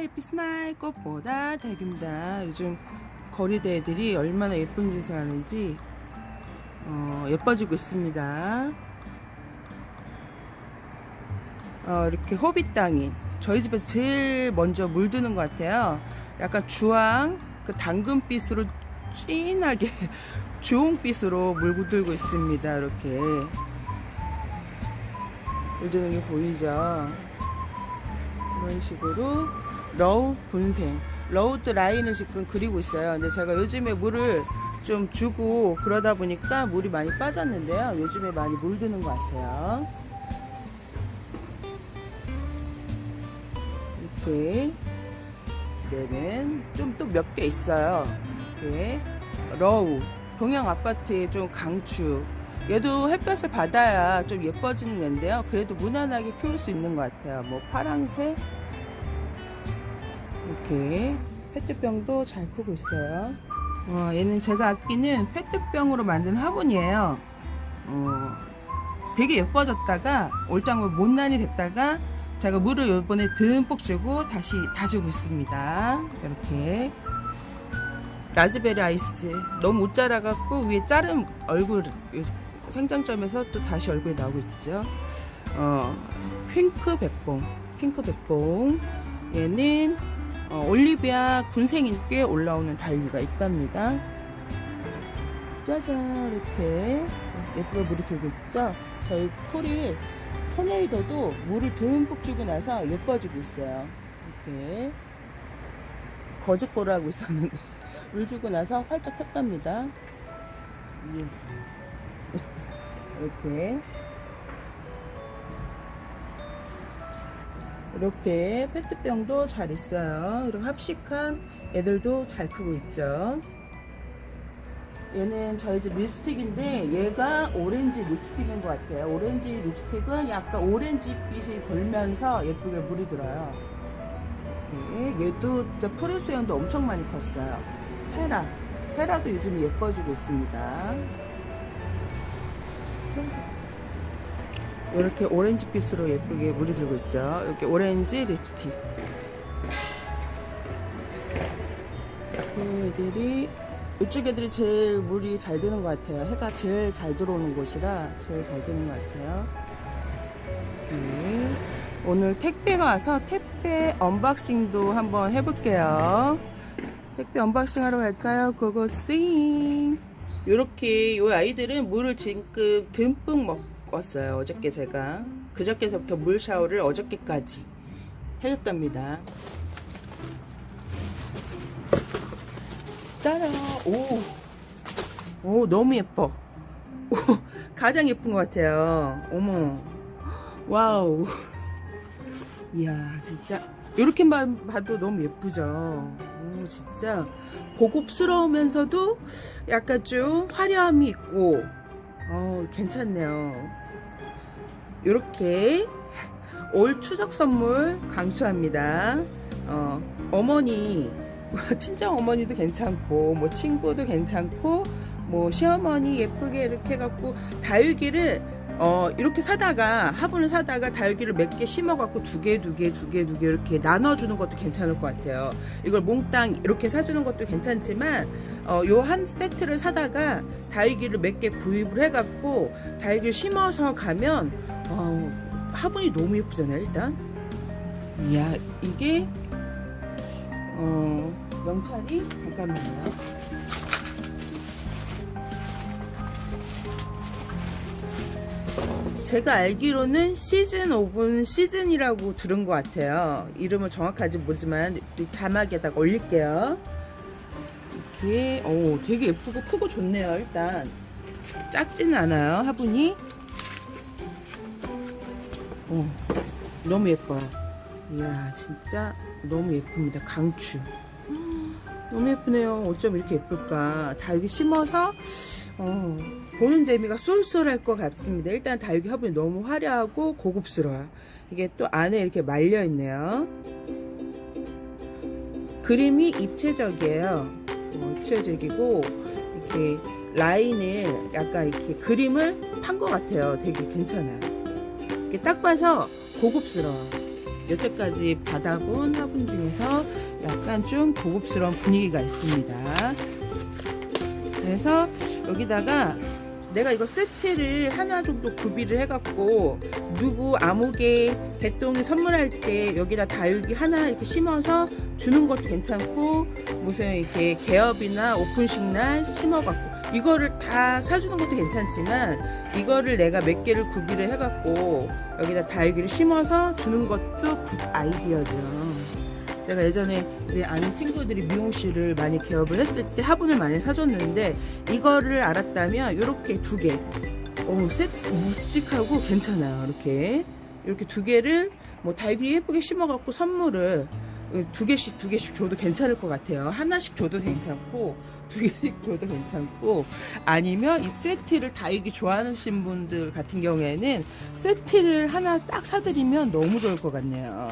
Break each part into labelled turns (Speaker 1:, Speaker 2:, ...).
Speaker 1: 해피 스마일 꽃보다 달깁니다. 요즘 거리대 애들이 얼마나 예쁜 짓을 하는지 어, 예뻐지고 있습니다. 어, 이렇게 허비 땅이 저희 집에서 제일 먼저 물드는 것 같아요. 약간 주황 그 당근빛으로 진하게 주홍빛으로 물들고 있습니다. 이렇게 물드는 게 보이죠? 이런 식으로 러우 군생 러우드 라인을 지금 그리고 있어요. 근데 제가 요즘에 물을 좀 주고 그러다 보니까 물이 많이 빠졌는데요. 요즘에 많이 물드는 것 같아요. 이렇게 집에는 좀 또 몇 개 있어요. 이렇게 러우 동양 아파트의 좀 강추. 얘도 햇볕을 받아야 좀 예뻐지는 애인데요. 그래도 무난하게 키울 수 있는 것 같아요. 뭐 파랑색 이렇게 페트병도 잘 크고 있어요. 어, 얘는 제가 아끼는 페트병으로 만든 화분이에요. 어, 되게 예뻐졌다가 올장물 못난이 됐다가 제가 물을 이번에 듬뿍 주고 다시 다 주고 있습니다. 이렇게 라즈베리 아이스 너무 못 자라갖고 위에 자른 얼굴 생장점에서 또 다시 얼굴이 나오고 있죠. 어, 핑크 백봉, 핑크 백봉. 얘는 어, 올리비아 군생인께 올라오는 달위가 있답니다. 짜잔 이렇게 예쁘게 물이 들고 있죠. 저희 풀이 토네이도도 물이 듬뿍 주고 나서 예뻐지고 있어요. 이렇게 거짓보를 하고 있었는데 물 주고 나서 활짝 폈답니다. 예. 이렇게 이렇게 페트병도 잘 있어요. 그리고 합식한 애들도 잘 크고 있죠. 얘는 저희 집 립스틱인데 얘가 오렌지 립스틱인 것 같아요. 오렌지 립스틱은 약간 오렌지빛이 돌면서 예쁘게 물이 들어요. 이렇게. 얘도 진짜 푸른 수염도 엄청 많이 컸어요. 헤라. 헤라도 요즘 예뻐지고 있습니다. 이렇게 오렌지빛으로 예쁘게 물이 들고 있죠. 이렇게 오렌지 립스틱. 이렇게 애들이 이쪽 애들이 제일 물이 잘 드는 것 같아요. 해가 제일 잘 들어오는 곳이라 제일 잘 드는 것 같아요. 네. 오늘 택배가 와서 택배 언박싱도 한번 해볼게요. 택배 언박싱 하러 갈까요? 고고싱. 요렇게 요 아이들은 물을 지금 듬뿍 먹 었어요. 어저께 제가. 그저께서부터 물 샤워를 어저께까지 해줬답니다. 따라 오, 오 너무 예뻐. 오, 가장 예쁜 것 같아요. 어머, 와우. 이야 진짜 이렇게만 봐도 너무 예쁘죠. 오, 진짜 고급스러우면서도 약간 좀 화려함이 있고, 어 괜찮네요. 이렇게 올 추석 선물 강추합니다. 어, 어머니 친정 어머니도 괜찮고 뭐 친구도 괜찮고 뭐 시어머니 예쁘게 이렇게 해갖고 다육이를 어 이렇게 사다가 화분을 사다가 다육이를 몇 개 심어갖고 두 개 두 개 두 개 두 개 이렇게 나눠주는 것도 괜찮을 것 같아요. 이걸 몽땅 이렇게 사주는 것도 괜찮지만 어 요 한 세트를 사다가 다육이를 몇 개 구입을 해갖고 다육이를 심어서 가면 어 화분이 너무 예쁘잖아요 일단. 이야 이게 어, 명찰이 잠깐만요. 제가 알기로는 시즌 오븐 시즌이라고 들은 것 같아요. 이름은 정확하지 모르지만 이 자막에다가 올릴게요. 이렇게 오 되게 예쁘고 크고 좋네요. 일단 작지는 않아요. 화분이. 오, 너무 예뻐요. 이야 진짜 너무 예쁩니다. 강추. 너무 예쁘네요. 어쩜 이렇게 예쁠까. 다육이 심어서 어, 보는 재미가 쏠쏠할 것 같습니다. 일단 다육이 화분이 너무 화려하고 고급스러워요. 이게 또 안에 이렇게 말려 있네요. 그림이 입체적이에요. 어, 입체적이고 이렇게 라인을 약간 이렇게 그림을 판 것 같아요. 되게 괜찮아요. 이렇게 딱 봐서 고급스러워. 여태까지 받아본 화분 중에서 약간 좀 고급스러운 분위기가 있습니다. 그래서 여기다가 내가 이거 세트를 하나 정도 구비를 해갖고 누구 아무개 개똥이 선물할 때 여기다 다육이 하나 이렇게 심어서 주는 것도 괜찮고 무슨 이렇게 개업이나 오픈식 날 심어갖고 이거를 다 사주는 것도 괜찮지만 이거를 내가 몇 개를 구비를 해갖고 여기다 다육이를 심어서 주는 것도 굿 아이디어죠. 제가 예전에 이제 아는 친구들이 미용실을 많이 개업을 했을 때 화분을 많이 사줬는데 이거를 알았다면 이렇게 두 개, 어, 셋 묵직하고 괜찮아요. 이렇게 이렇게 두 개를 뭐 다육이 예쁘게 심어갖고 선물을 두 개씩 두 개씩 줘도 괜찮을 것 같아요. 하나씩 줘도 괜찮고 두 개씩 줘도 괜찮고 아니면 이 세트를 다육이 좋아하시는 분들 같은 경우에는 세트를 하나 딱 사드리면 너무 좋을 것 같네요.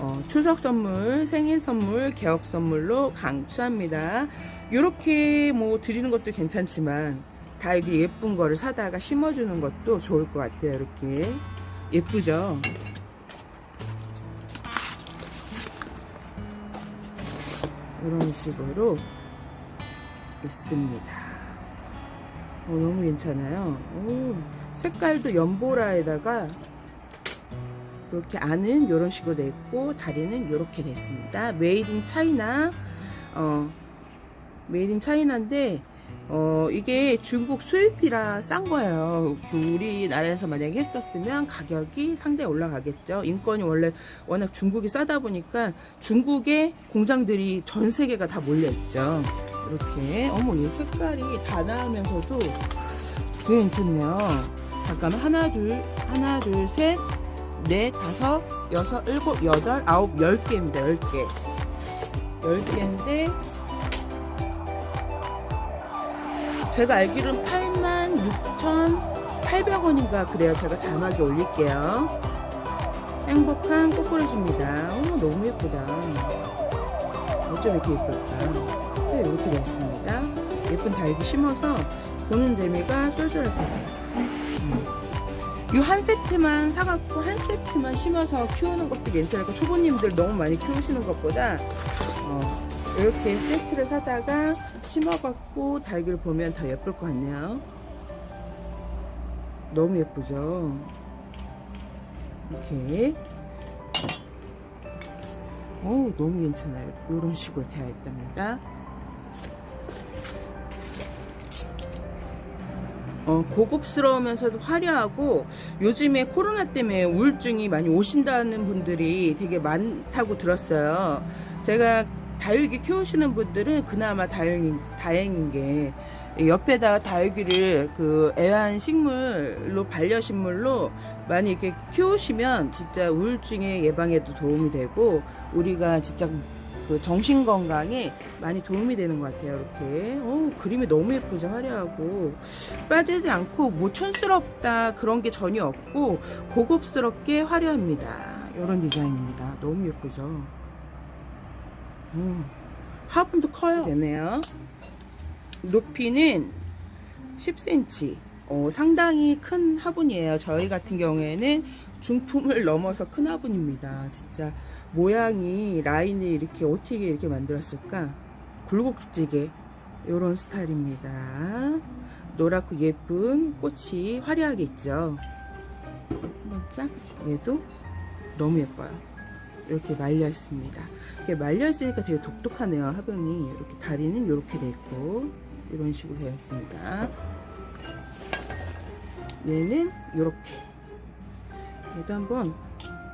Speaker 1: 어, 추석 선물, 생일 선물, 개업 선물로 강추합니다. 이렇게 뭐 드리는 것도 괜찮지만 다육이 예쁜 거를 사다가 심어주는 것도 좋을 것 같아요. 이렇게 예쁘죠? 이런 식으로 있습니다. 어, 너무 괜찮아요. 오, 색깔도 연보라에다가 이렇게 안은 이런 식으로 돼 있고 다리는 이렇게 됐습니다. 메이드 인 차이나 어 메이드 인 차이나인데 어 이게 중국 수입이라 싼 거예요. 그 우리나라에서 만약에 했었으면 가격이 상당히 올라가겠죠. 인건이 원래 워낙 중국이 싸다 보니까 중국의 공장들이 전 세계가 다 몰려 있죠. 이렇게 어머 얘 색깔이 다 나으면서도 되게 괜찮네요. 잠깐만 하나 둘 하나 둘셋 넷, 다섯, 여섯, 일곱, 여덟, 아홉, 열 개입니다. 열 개. 열 개인데 제가 알기로는 86,800원인가 그래요. 제가 자막에 올릴게요. 행복한 꼬꾸라지입니다. 어머 너무 예쁘다. 어쩜 이렇게 예쁠까? 네, 이렇게 됐습니다. 예쁜 다육이 심어서 보는 재미가 쏠쏠할 거예요. 이 한 세트만 사갖고 한 세트만 심어서 키우는 것도 괜찮을까 초보님들 너무 많이 키우시는 것보다 어, 이렇게 세트를 사다가 심어갖고 달기를 보면 더 예쁠 것 같네요. 너무 예쁘죠? 이렇게. 오 너무 괜찮아요. 이런 식으로 되어 있답니다 어, 고급스러우면서도 화려하고 요즘에 코로나 때문에 우울증이 많이 오신다는 분들이 되게 많다고 들었어요. 제가 다육이 키우시는 분들은 그나마 다행인, 다행인 게 옆에다가 다육이를 그 애완 식물로 반려식물로 많이 이렇게 키우시면 진짜 우울증의 예방에도 도움이 되고 우리가 진짜 그 정신 건강에 많이 도움이 되는 것 같아요. 이렇게 오, 그림이 너무 예쁘죠, 화려하고 빠지지 않고 모촌스럽다 그런 게 전혀 없고 고급스럽게 화려합니다. 이런 디자인입니다. 너무 예쁘죠. 음, 화분도 커요. 되네요. 높이는 10cm. 어, 상당히 큰 화분이에요. 저희 같은 경우에는 중품을 넘어서 큰 화분입니다. 진짜 모양이 라인을 이렇게 어떻게 이렇게 만들었을까? 굴곡지게 이런 스타일입니다. 노랗고 예쁜 꽃이 화려하게 있죠. 맞자? 얘도 너무 예뻐요. 이렇게 말려 있습니다. 이렇게 말려 있으니까 되게 독특하네요. 화분이 이렇게 다리는 이렇게 돼 있고 이런 식으로 되어 있습니다. 얘는 이렇게 얘도 한번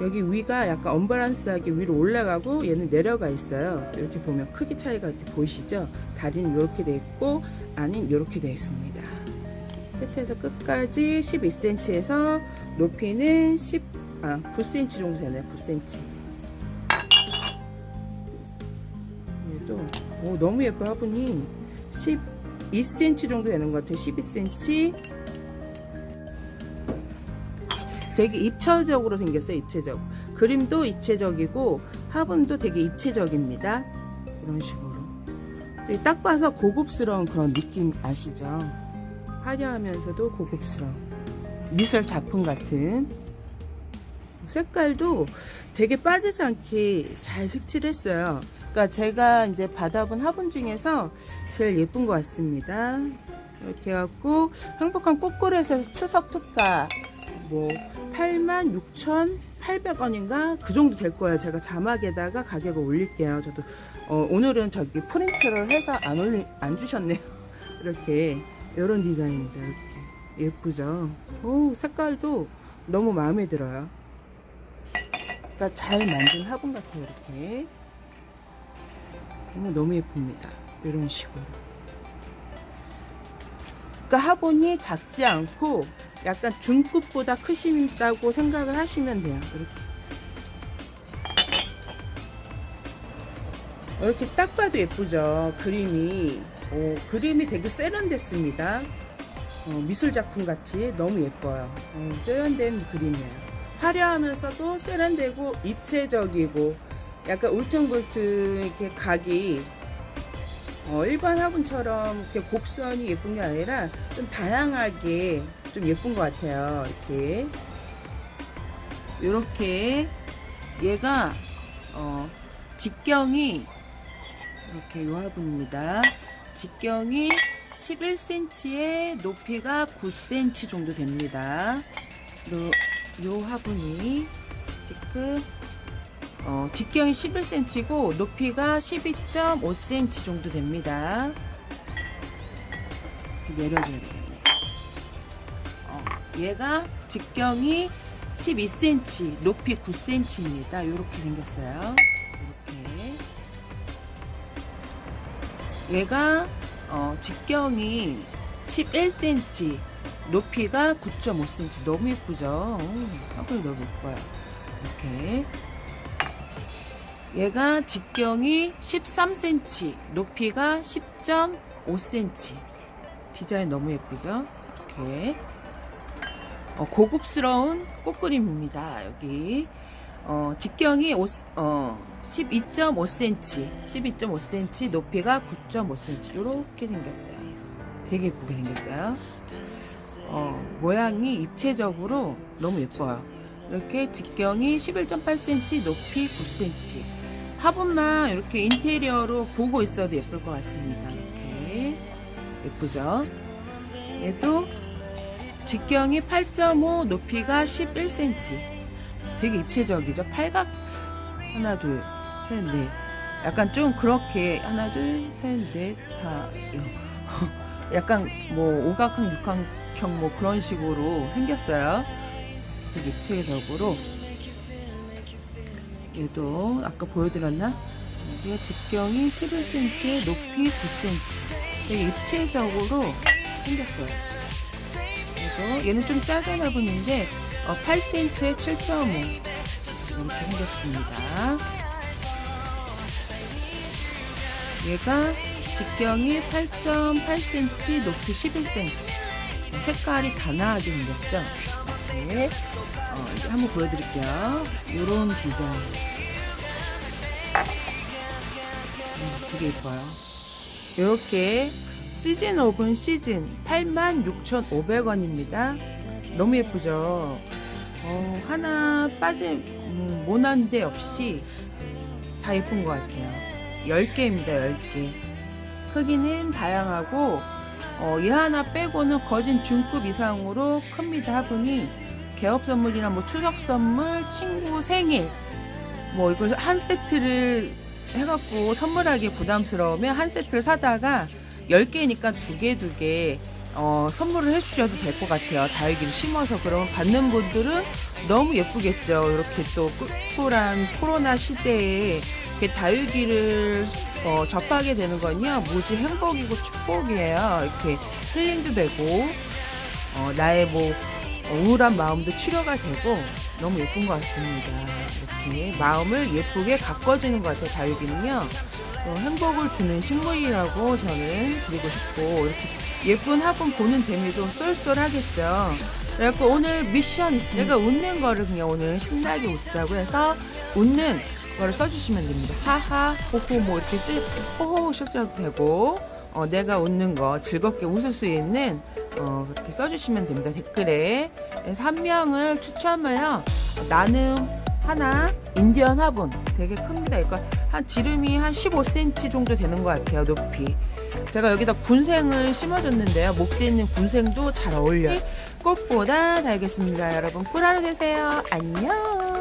Speaker 1: 여기 위가 약간 언밸런스하게 위로 올라가고 얘는 내려가 있어요. 이렇게 보면 크기 차이가 이렇게 보이시죠? 다리는 이렇게 돼 있고 안은 이렇게 되어 있습니다. 끝에서 끝까지 12cm에서 높이는 10, 아, 9cm 정도 되네요. 9cm. 얘도 오, 너무 예뻐 화분이 12cm 정도 되는 것 같아요. 12cm. 되게 입체적으로 생겼어요. 입체적. 그림도 입체적이고 화분도 되게 입체적입니다. 이런 식으로. 딱 봐서 고급스러운 그런 느낌 아시죠? 화려하면서도 고급스러운 미술 작품 같은 색깔도 되게 빠지지 않게 잘 색칠했어요. 그러니까 제가 이제 받아본 화분 중에서 제일 예쁜 것 같습니다. 이렇게 해갖고 행복한 꽃골에서 추석 특가 뭐 86,800원인가 그 정도 될 거예요. 제가 자막에다가 가격을 올릴게요. 저도 어, 오늘은 저기 프린트를 해서 안 올리 안 주셨네요. 이렇게 이런 디자인입니다. 이렇게 예쁘죠. 오 색깔도 너무 마음에 들어요. 그러니까 잘 만든 화분 같아요. 이렇게 오, 너무 예쁩니다. 이런 식으로. 그러니까 화분이 작지 않고 약간 중급보다 크신다고 생각을 하시면 돼요. 이렇게. 이렇게 딱 봐도 예쁘죠. 그림이. 오, 그림이 되게 세련됐습니다. 어, 미술 작품 같이 너무 예뻐요. 어, 세련된 그림이에요. 화려하면서도 세련되고 입체적이고 약간 울퉁불퉁 이렇게 각이 어, 일반 화분처럼 이렇게 곡선이 예쁜 게 아니라 좀 다양하게 좀 예쁜 것 같아요. 이렇게 이렇게 얘가 어, 직경이 이렇게 이 화분입니다. 직경이 11cm에 높이가 9cm 정도 됩니다. 요, 요 화분이 지금 어, 직경이 11cm고 높이가 12.5cm 정도 됩니다. 내려줘야. 어, 얘가 직경이 12cm, 높이 9cm입니다. 이렇게 생겼어요. 이렇게. 얘가 어, 직경이 11cm, 높이가 9.5cm. 너무 예쁘죠? 화분이 너무 예뻐요. 이렇게. 얘가 직경이 13cm, 높이가 10.5cm. 디자인 너무 예쁘죠? 이렇게. 어, 고급스러운 꽃그림입니다. 여기. 어, 직경이 오, 어, 12.5cm, 12.5cm, 높이가 9.5cm. 이렇게 생겼어요. 되게 예쁘게 생겼어요. 어, 모양이 입체적으로 너무 예뻐요. 이렇게 직경이 11.8cm, 높이 9cm. 화분만 이렇게 인테리어로 보고 있어도 예쁠 것 같습니다. 이렇게 예쁘죠? 얘도 직경이 8.5, 높이가 11cm. 되게 입체적이죠? 팔각 하나, 둘, 셋, 넷. 약간 좀 그렇게 하나, 둘, 셋, 넷, 다. 약간 뭐 오각형, 육각형 뭐 그런 식으로 생겼어요. 되게 입체적으로. 얘도 아까 보여드렸나? 여기가 직경이 11cm, 높이 9cm. 되게 입체적으로 생겼어요. 그래서 얘는 좀 작은 화분인데 어, 8cm에 7.5 이렇게 생겼습니다. 얘가 직경이 8.8cm, 높이 11cm. 색깔이 단아하게 생겼죠? 이렇게 어, 이제 한번 보여드릴게요. 이런 디자인. 음, 되게 예뻐요. 이렇게 시즌 오븐 시즌 86,500원입니다. 너무 예쁘죠? 어, 하나 빠진 음, 모난 데 없이 다 예쁜 것 같아요. 10개입니다, 10개. 크기는 다양하고, 어, 얘 하나 빼고는 거진 중급 이상으로 큽니다, 화분이. 개업 선물이나 뭐 추석 선물, 친구 생일, 뭐 이걸 한 세트를 해갖고 선물하기 부담스러우면 한 세트를 사다가 10개니까 두 개, 두 개, 어, 선물을 해주셔도 될 것 같아요. 다육이를 심어서. 그러면 받는 분들은 너무 예쁘겠죠. 이렇게 또 꿀꿀한 코로나 시대에 다육이를 어, 접하게 되는 건요. 무지 행복이고 축복이에요. 이렇게 힐링도 되고, 어, 나의 뭐, 우울한 마음도 치료가 되고, 너무 예쁜 것 같습니다. 이렇게 마음을 예쁘게 가꿔주는 것 같아요. 다육이는요. 어, 행복을 주는 식물이라고 저는 드리고 싶고, 이렇게 예쁜 화분 보는 재미도 쏠쏠하겠죠. 그래갖고 오늘 미션. 내가 웃는 거를 그냥 오늘 신나게 웃자고 해서 웃는 거를 써주시면 됩니다. 하하, 호호 뭐 이렇게 쓰, 호호 쓰셔도 되고 어, 내가 웃는 거 즐겁게 웃을 수 있는 어, 그렇게 써주시면 됩니다. 댓글에. 한 명을 추첨해요. 나는 하나, 인디언 화분. 되게 큽니다. 이거 한 지름이 한 15cm 정도 되는 것 같아요. 높이. 제가 여기다 군생을 심어줬는데요. 목대 있는 군생도 잘 어울려요. 꽃보다 달겠습니다. 여러분, 꿀 하루 되세요. 안녕.